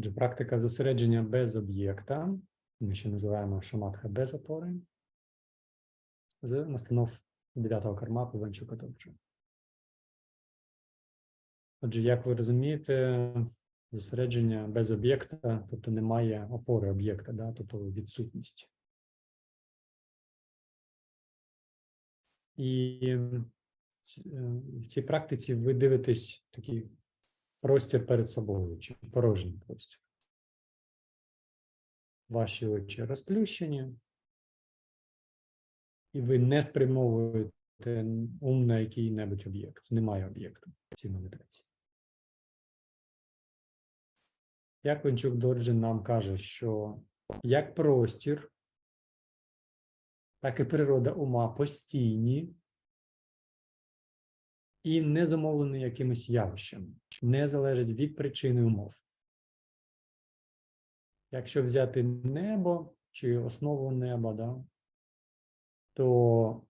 Отже, практика зосередження без об'єкта, ми ще називаємо шаматха без опори, з настанов 9 кармапи Ванчука Топчу. Отже, як ви розумієте, зосередження без об'єкта, тобто немає опори об'єкта, да, тобто відсутність. І е, в цій практиці ви дивитесь такий простір перед собою, чи порожній простір. Ваші очі розплющені, і ви не спрямовуєте ум на який-небудь об'єкт. Немає об'єкту в цій медитації. Як Венчук Дорджин нам каже, що як простір, так і природа ума постійні і не зумовлені якимось явищем, не залежать від причини умов. Якщо взяти небо чи основу неба, да, то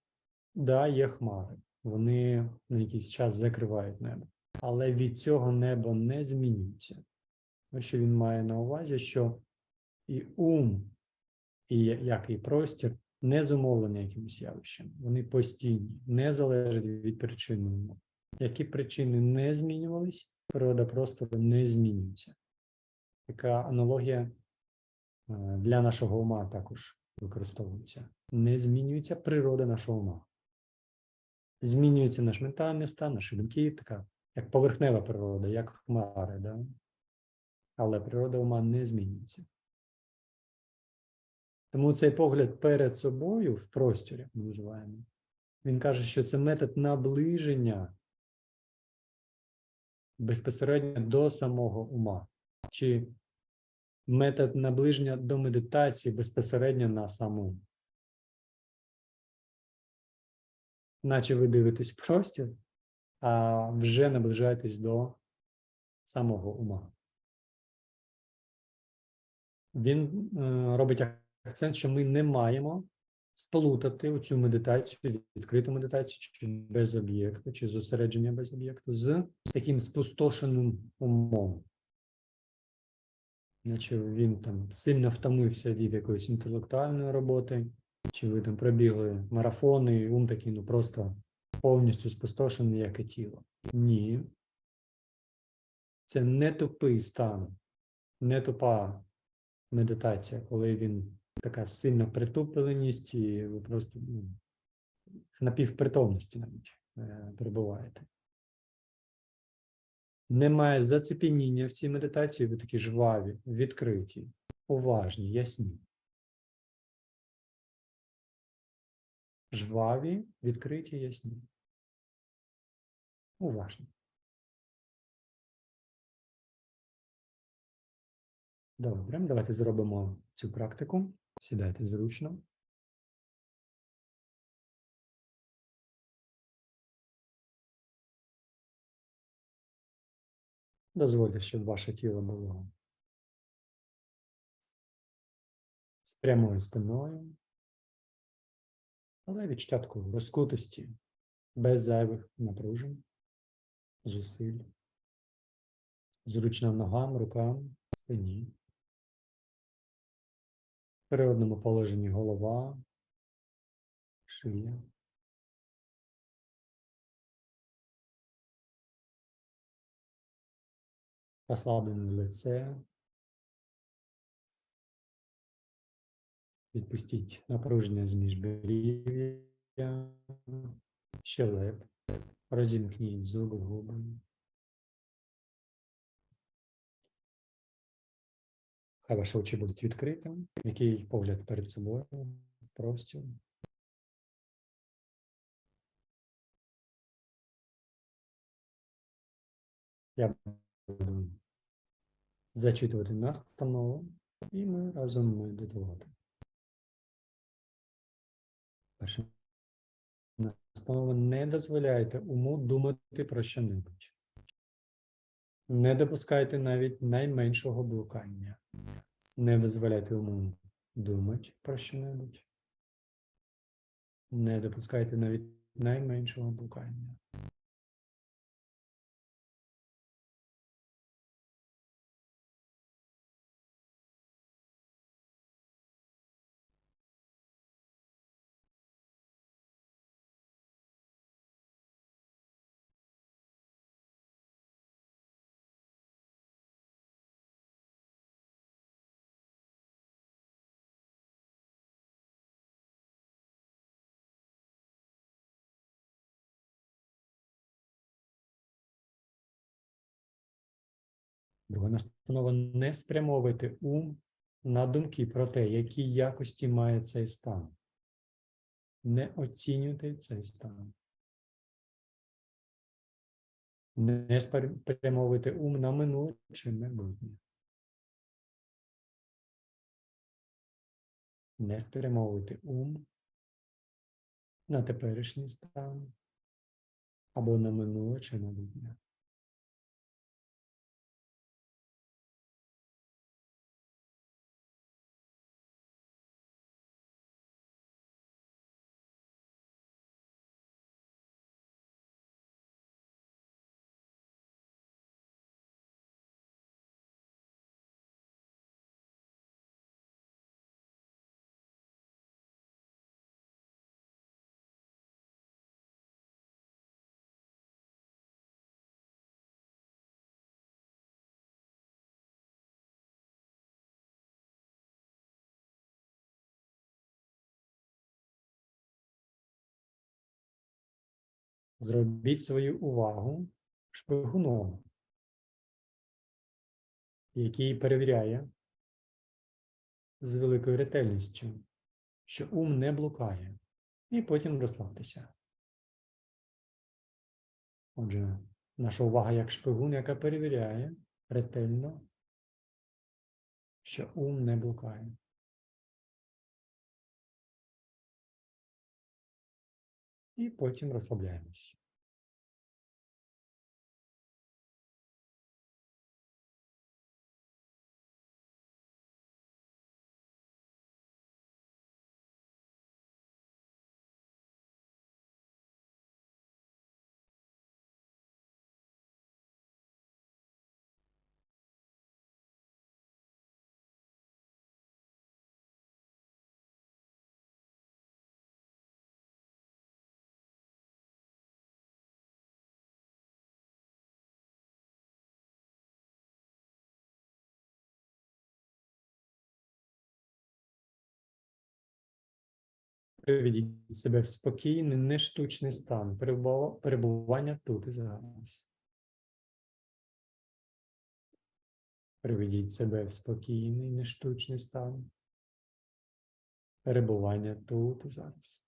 да, є хмари. Вони на якийсь час закривають небо. Але від цього небо не змінюється. Що він має на увазі, що і ум, і як і простір не зумовлені якимось явищем. Вони постійні, не залежать від причини умов. Які причини не змінювались, природа простору не змінюється. Така аналогія е, для нашого ума також використовується. Не змінюється природа нашого ума. Змінюється наш ментальний стан, наші думки, така як поверхнева природа, як хмари, да? але природа ума не змінюється. Тому цей погляд перед собою в просторі, ми називаємо, він каже, що це метод наближення безпосередньо до самого ума, чи метод наближення до медитації безпосередньо на саму. Наче ви дивитесь простір, а вже наближаєтесь до самого ума. Він е, робить акцент, що ми не маємо сплутати цю медитацію, відкриту медитацію, чи без об'єкту, чи зосередження без об'єкту, з таким спустошеним умом. Наче він там сильно втомився від якоїсь інтелектуальної роботи, чи ви там пробігли марафони, і ум такий, ну просто повністю спустошений, як і тіло. Ні. Це не тупий стан, не тупа медитація, коли він така сильна притупленість, і ви просто ну, напівпритомності навіть е, перебуваєте. Немає зацепеніння в цій медитації, ви такі жваві, відкриті, уважні, ясні. Жваві, відкриті, ясні. Уважні. Добре, давайте зробимо цю практику. Сідайте зручно. Дозвольте, щоб ваше тіло було з прямою спиною, але такої розкутості, без зайвих напружень, зусиль, зручно ногам, рукам, спині. В природному положенні голова, шия. Розслаблене лице. Відпустіть напруження з міжбрів'я, щелеп, розімкніть зуби, губи. Хай ваші очі будуть відкритими. Який погляд перед собою в простір. Я буду зачитувати настанову, і ми разом медитувати. Перша настанова не дозволяйте уму думати про що-небудь. Не допускайте навіть найменшого блукання. Не дозволяйте уму думати про що-небудь. Не допускайте навіть найменшого блукання. Друга настанова не спрямовуйте ум на думки про те, які якості має цей стан. Не оцінюйте цей стан. Не спрямовуйте ум на минуле чи майбутнє. Не спрямовуйте ум на теперішній стан або на минуле чи майбутнє. Зробіть свою увагу шпигуном, який перевіряє з великою ретельністю, що ум не блукає, і потім розслабтеся. Отже, наша увага як шпигун, яка перевіряє ретельно, що ум не блукає. І потім розслабляємось. Приведіть себе в спокійний, нештучний стан перебування тут і зараз. Приведіть себе в спокійний, нештучний стан перебування тут і зараз.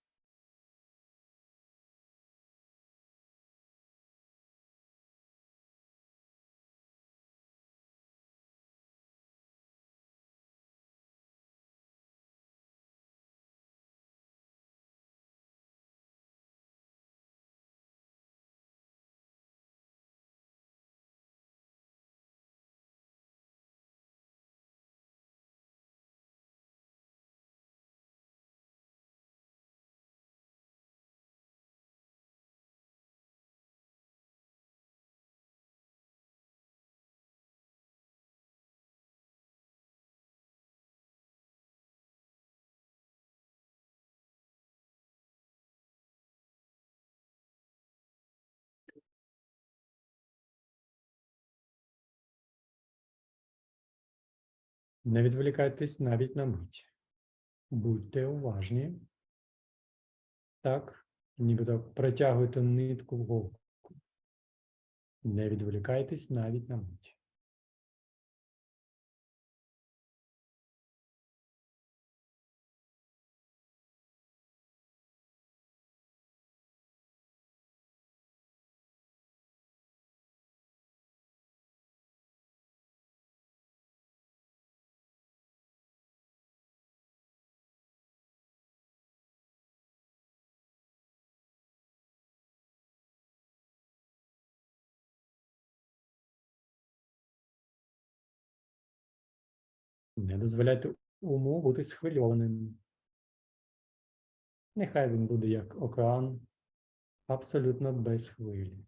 Не відволікайтесь навіть на мить. Будьте уважні. Так, нібито протягуйте нитку в голку. Не відволікайтесь навіть на мить. Не дозволяйте уму бути схвильованим. Нехай він буде як океан, абсолютно без хвилі.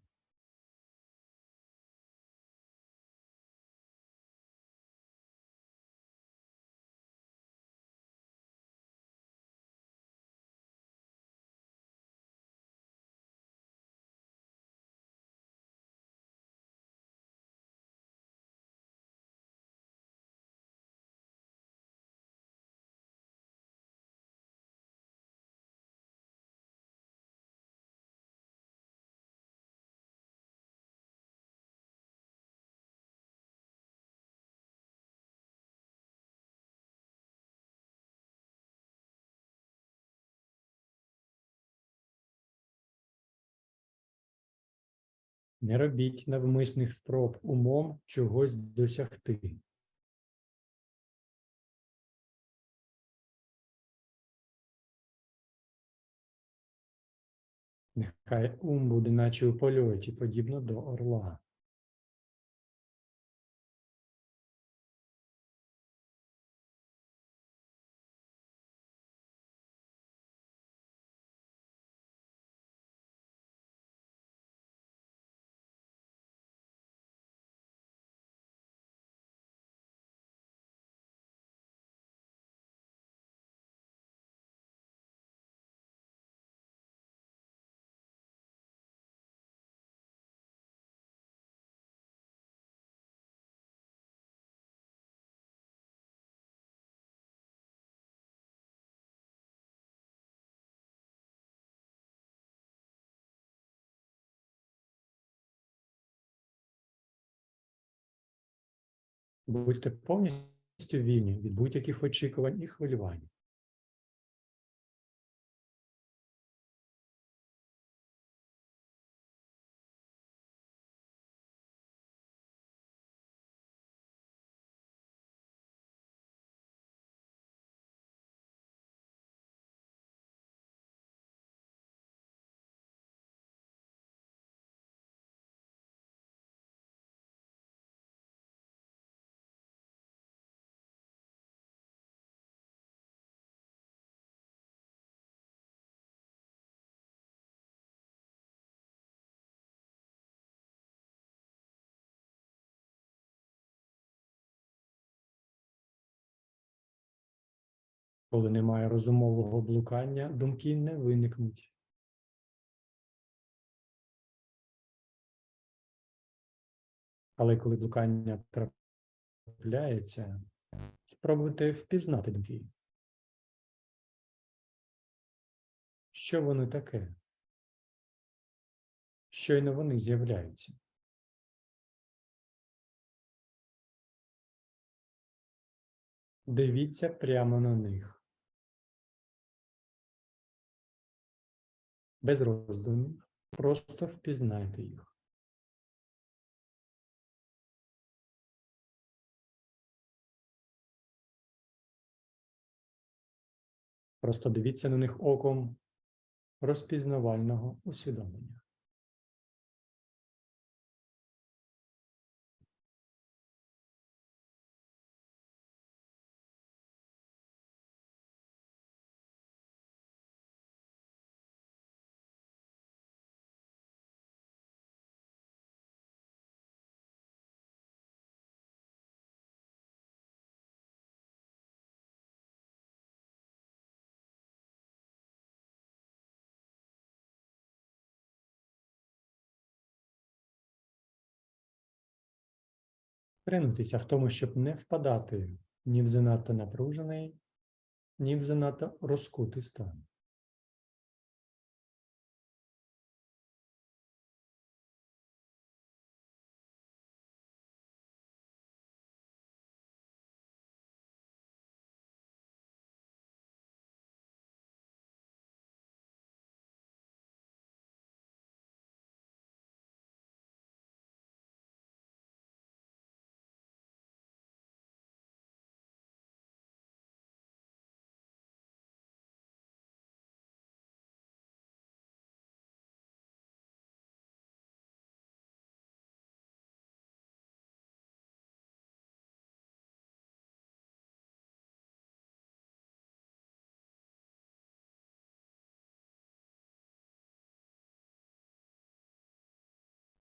Не робіть навмисних спроб умом чогось досягти. Нехай ум буде наче у польоті, подібно до орла. Будьте повністю вільні від будь-яких очікувань і хвилювань. Коли немає розумового блукання, думки не виникнуть. Але коли блукання трапляється, спробуйте впізнати думки. Що вони таке? Щойно вони з'являються. Дивіться прямо на них. Без роздумів, просто впізнайте їх. Просто дивіться на них оком розпізнавального усвідомлення. Тренуйтеся в тому, щоб не впадати ні в занадто напружений, ні в занадто розкутий стан.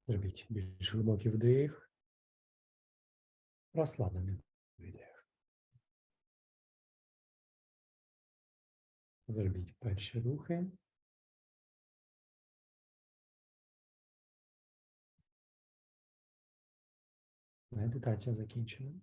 Зробіть більш глибокий вдих. Розслаблений видих. Зробіть перші рухи. Медитація закінчена.